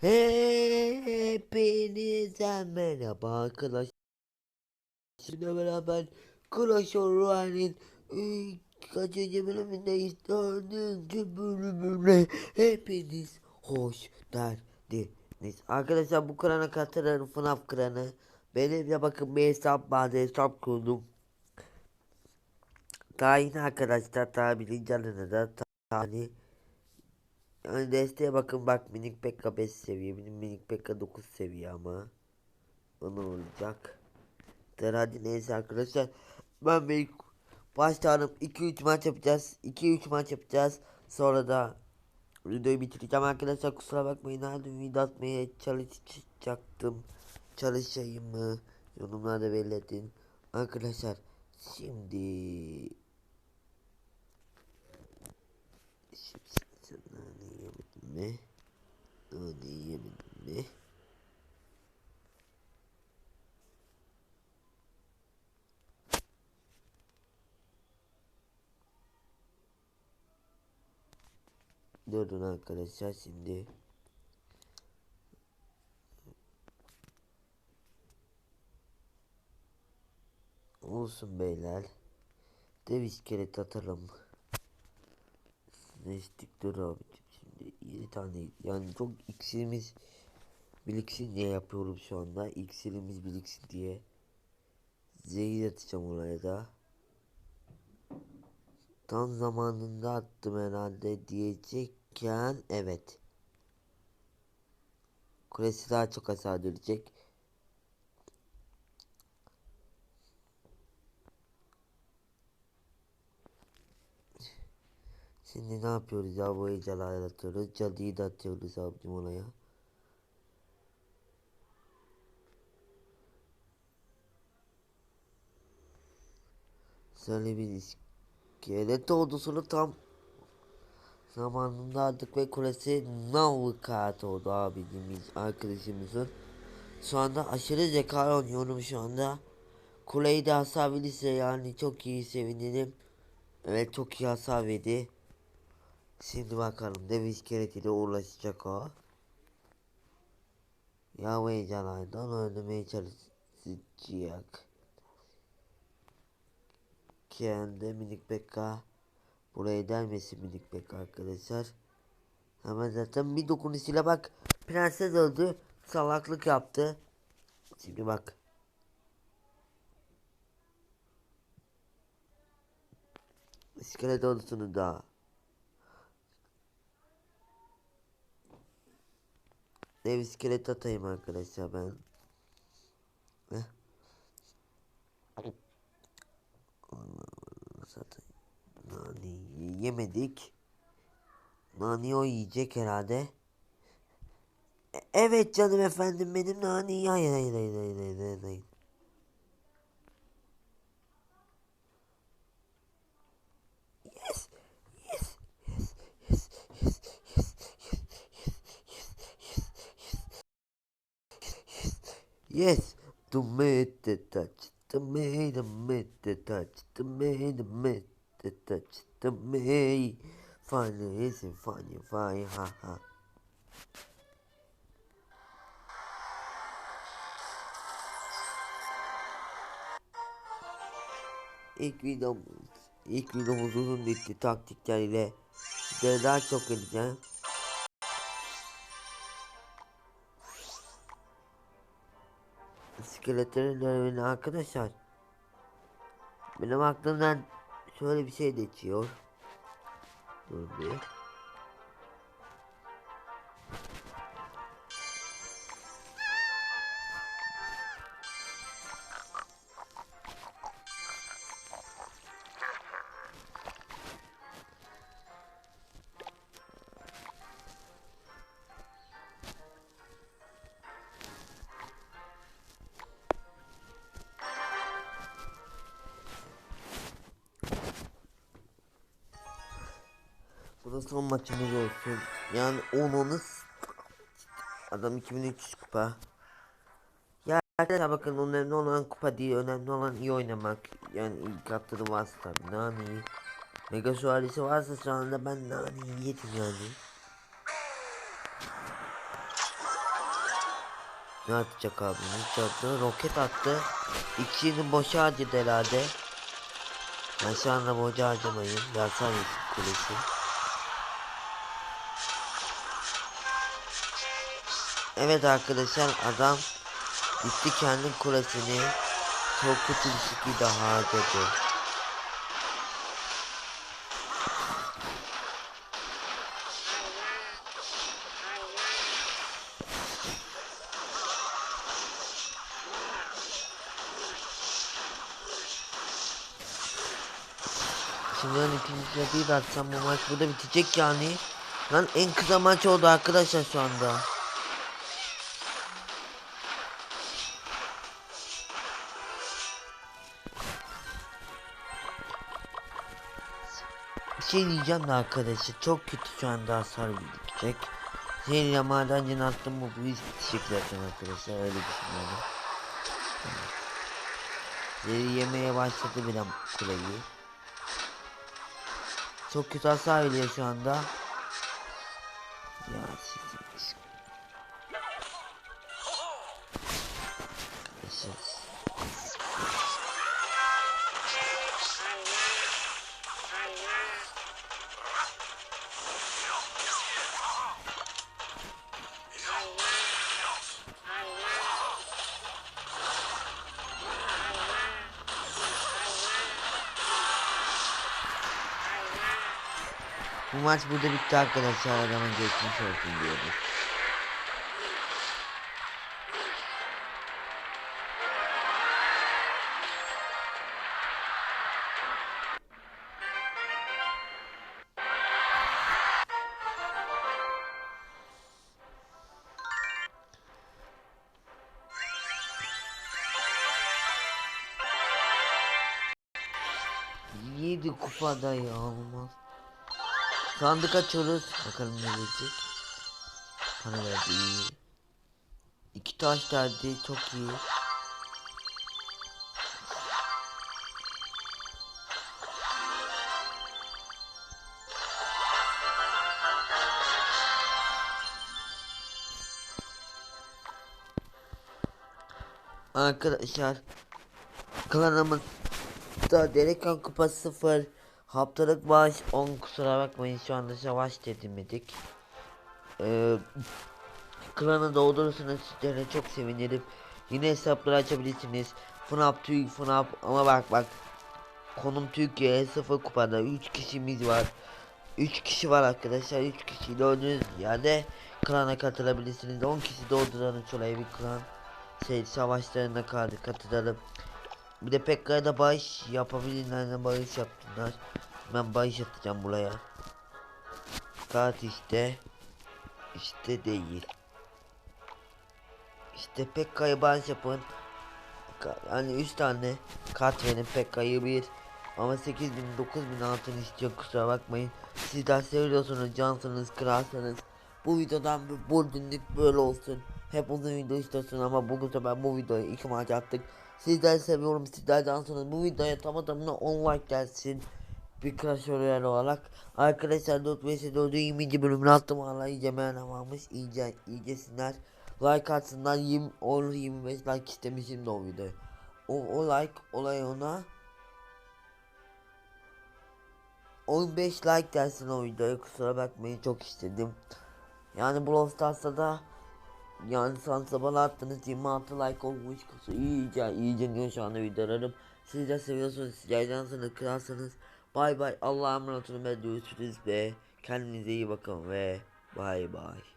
Hepinize merhaba arkadaşlar. Sizinle beraber Clash Royale'in kaçıncı bölümündeyiz? Dördüncü bölümüne hepiniz hoş geldiniz. Arkadaşlar bu krana katılın FNAF kranı. Benim de bakın bir hesap vardı hesap kurdum. Daha yeni arkadaşlar daha birinci alana da tane yani desteğe bakın bak minik pekka 5 seviye benim minik pekka 9 seviye ama. Onu olacak? Der hadi neyse arkadaşlar. Ben bir başlayalım 2-3 maç yapacağız. 2-3 maç yapacağız. Sonra da videoyu bitireceğim arkadaşlar. Kusura bakmayın. Hadi video atmaya çalışacaktım. Çalışayım mı? Yorumlarda belirtin. Arkadaşlar Şimdi mi? Nane yemedin mi? Durun arkadaşlar şimdi. Olsun beyler. Dev iskelet atalım. Nestik dur abicim 7 tane. Yani çok iksirimiz biriksin diye yapıyorum şu anda. İksirimiz biriksin diye. Zehir atacağım oraya da. Tam zamanında attım herhalde diyecekken evet. Kulesi daha çok hasar verecek Şimdi ne yapıyoruz ya bu heyecanlar atıyoruz. Cadıyı da atıyoruz abicim oraya. Şöyle bir iskelet ordusunu tam zamanında aldık ve kulesi Navikat oldu abicimiz arkadaşımızın. Şu anda aşırı zeka oynuyorum şu anda. Kuleyi de hasar verirse yani çok iyi sevinirim. Evet çok iyi hasar verdi. Şimdi bakalım dev iskeletiyle uğraşacak o. Ya heyecanlardan öldürmeye çalışacak. Kendi minik beka buraya gelmesin minik beka arkadaşlar. Hemen zaten bir dokunuşuyla bak prenses öldü salaklık yaptı. Şimdi bak. İskelet ordusunu da Dev iskelet atayım arkadaşlar ben. Heh. Zaten nani yemedik. Nani o yiyecek herhalde. E evet canım efendim benim nani hayır hayır hayır hayır hayır hayır. hayır. Yes. Yes. Yes. Yes. Yes. Yes. To make the touch, to make the make the touch, to make the make the touch, to make funny is funny, funny, ha ha. İlk videom, ilk videomuz uzun bitti taktikler ile daha çok edeceğim. İskeletlerin dönemini arkadaşlar. Benim aklımdan şöyle bir şey geçiyor. Dur bir. Bu da son maçımız olsun. Yani onunuz adam 2300 kupa. Ya arkadaşlar bakın önemli olan kupa değil önemli olan iyi oynamak. Yani ilk haftada varsa tabi nani. Mega sualisi varsa şu anda ben nani yedim yani. Ne atacak abi? Ne attı? Roket attı. İkisini boşa harcadı herhalde. Ben şu anda boşa harcamayın. Yarsana kulesi. Evet arkadaşlar adam gitti kendi kulesini çok kötü bir şekilde harcadı. Şimdi ben ikinci da atsam bu maç burada bitecek yani. Lan en kısa maç oldu arkadaşlar şu anda. Bir şey diyeceğim de arkadaşlar çok kötü şu anda hasar gidecek. Zehirle madencini attım bu iş bitecek zaten arkadaşlar öyle düşünüyorum. Zehri yemeye başladı bile kuleyi. Çok kötü hasar veriyor şu anda. Ya Bu maç burada bitti arkadaşlar. Adamın geçmiş olsun diyoruz. Yedi kupada ya olmaz. Sandık açıyoruz. Bakalım ne gelecek. Para verdi iyi. İki taş verdi çok iyi. Arkadaşlar kanalımızda Delikan Kupası 0 Haftalık bağış 10 kusura bakmayın şu anda savaş dedirmedik. Ee, klanı doldurursanız sizlere çok sevinirim. Yine hesapları açabilirsiniz. FNAP Türk FNAP ama bak bak. Konum Türkiye 0 kupada 3 kişimiz var. 3 kişi var arkadaşlar 3 kişi gördüğünüz yerde klana katılabilirsiniz 10 kişi dolduranı şuraya bir klan şey savaşlarına katılalım bir de Pekka'ya da bağış yapabilirler de bağış yaptılar. Ben bağış atacağım buraya. Kart işte. İşte değil. İşte Pekka'ya bağış yapın. Yani 3 tane kart verin Pekka'yı bir. Ama 8000 9000 altın istiyor kusura bakmayın. Sizler seviyorsunuz cansınız kralsınız. Bu videodan bu günlük böyle olsun. Hep uzun video istiyorsun ama bugün sefer bu videoyu iki maç attık. Sizleri seviyorum. Sizlerden sonra bu videoya tam tamına 10 like gelsin. Bir Clash Royale olarak. Arkadaşlar 4 vs 4'ü 20. bölümünü attım. Hala iyice varmış. İyice, iyicesinler. Like atsınlar. 20, 10, 25 like istemişim de o videoyu. O, o like olay ona. 15 like gelsin o videoya kusura bakmayın çok istedim. Yani Brawl Stars'ta da yani sansa bana attınız 26 like olmuş iyice iyice diyor şu anda videolarım. Siz de seviyorsunuz yaylansınız kralsınız. Bay bay Allah'a emanet olun ve görüşürüz ve kendinize iyi bakın ve bay bay.